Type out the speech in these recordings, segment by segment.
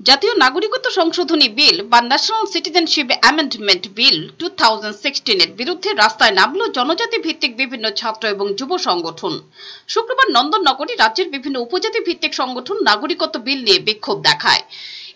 জাতীয় নাগরিকত্ব সংশোধনী বিল বা national citizenship amendment bill two এর বিরুদ্ধে রাস্তায় নামল জনজাতি ভিত্তিক বিভিন্ন ছাত্র এবং যুব সংগঠন। শুক্রবার নন্দননগরে রাজ্যের বিভিন্ন উপজাতি ভিত্তিক সংগঠন নাগরিকত্ব বিল নিয়ে বিক্ষোভ দেখায়।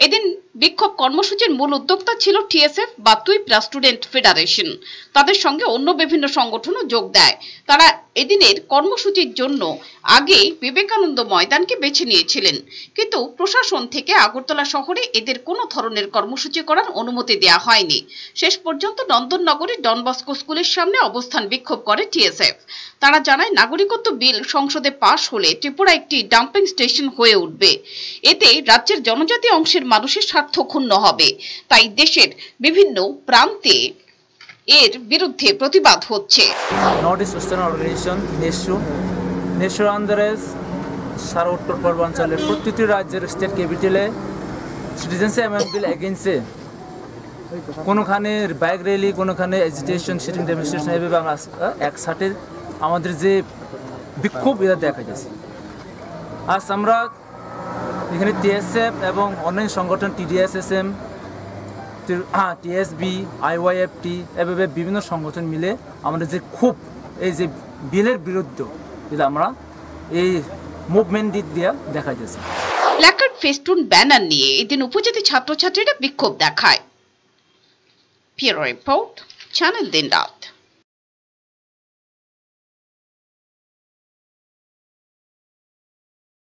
এদিন বিক্ষোভ কর্মসূচির মূল উদ্যোক্তা ছিল টিএসএফ বা তুই তুইপ্রা স্টুডেন্ট ফেডারেশন। তাদের সঙ্গে অন্য বিভিন্ন সংগঠনও যোগ দেয়। তারা এদিনের কর্মসূচির জন্য আগে বিবেকানন্দ ময়দানকে বেছে নিয়েছিলেন। কিন্তু প্রশাসন থেকে আগরতলা শহরে এদের কোনো ধরনের কর্মসূচি করার অনুমতি দেওয়া হয়নি। শেষ পর্যন্ত নন্দননগরের ডনবস্কো স্কুলের সামনে অবস্থান বিক্ষোভ করে টিএসএফ। তারা জানায়, নাগরিকত্ব বিল সংসদে পাশ হলে ত্রিপুরা একটি ডাম্পিং স্টেশন হয়ে উঠবে। এতে রাজ্যের জনজাতি অংশের মানুষের স্বার্থ ক্ষুণ্ণ হবে। তাই দেশের বিভিন্ন প্রান্তে এর বিরুদ্ধে প্রতিবাদ হচ্ছে। নর্থ ইস্ট ওয়েস্টার্ন অর্গানাইজেশন নেশু নেশু আন্দারেজ সারা উত্তর পূর্বাঞ্চলের প্রতিটি রাজ্যের স্টেট ক্যাপিটালে সিটিজেনশিপ অ্যামেন্ট বিল এগেন্সে কোনোখানে বাইক র্যালি কোনোখানে এজিটেশন সিটিং ডেমনস্ট্রেশন এভাবে আমরা একসাথে আমাদের যে বিক্ষোভ, এটা দেখা যাচ্ছে। আজ আমরা এখানে টিএসএফ এবং অন্যান্য সংগঠন টিডিএসএসএম টিএসবি আইওয়াইএফটি এভাবে বিভিন্ন সংগঠন মিলে আমাদের যে খুব এই যে বিলের বিরুদ্ধে এটা আমরা এই মুভমেন্ট দিক দিয়ে দেখা যাচ্ছে প্ল্যাকার্ড ফেস্টুন ব্যানার নিয়ে এদিন উপজাতি ছাত্রছাত্রীরা বিক্ষোভ দেখায়। রিপোর্ট, চ্যানেল দিন রাত